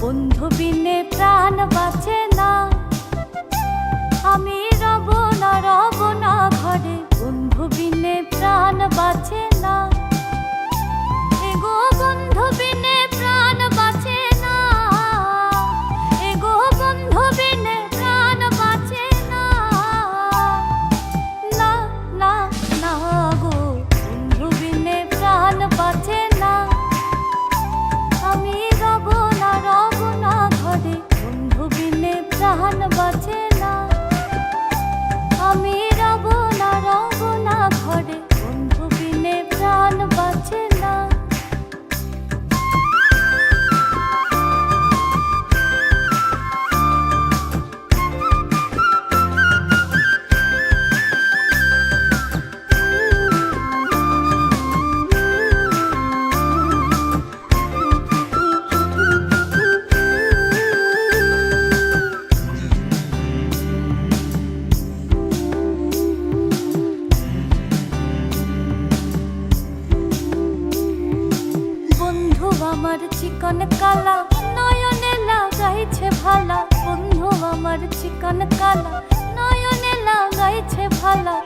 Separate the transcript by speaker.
Speaker 1: বন্ধু বিনে প্রাণ বাঁচে না। আমার চিকন কালা নয়নে লাগাইছে ভালা। বন্ধু আমার চিকন কালা নয়নে লাগাইছে ভালা।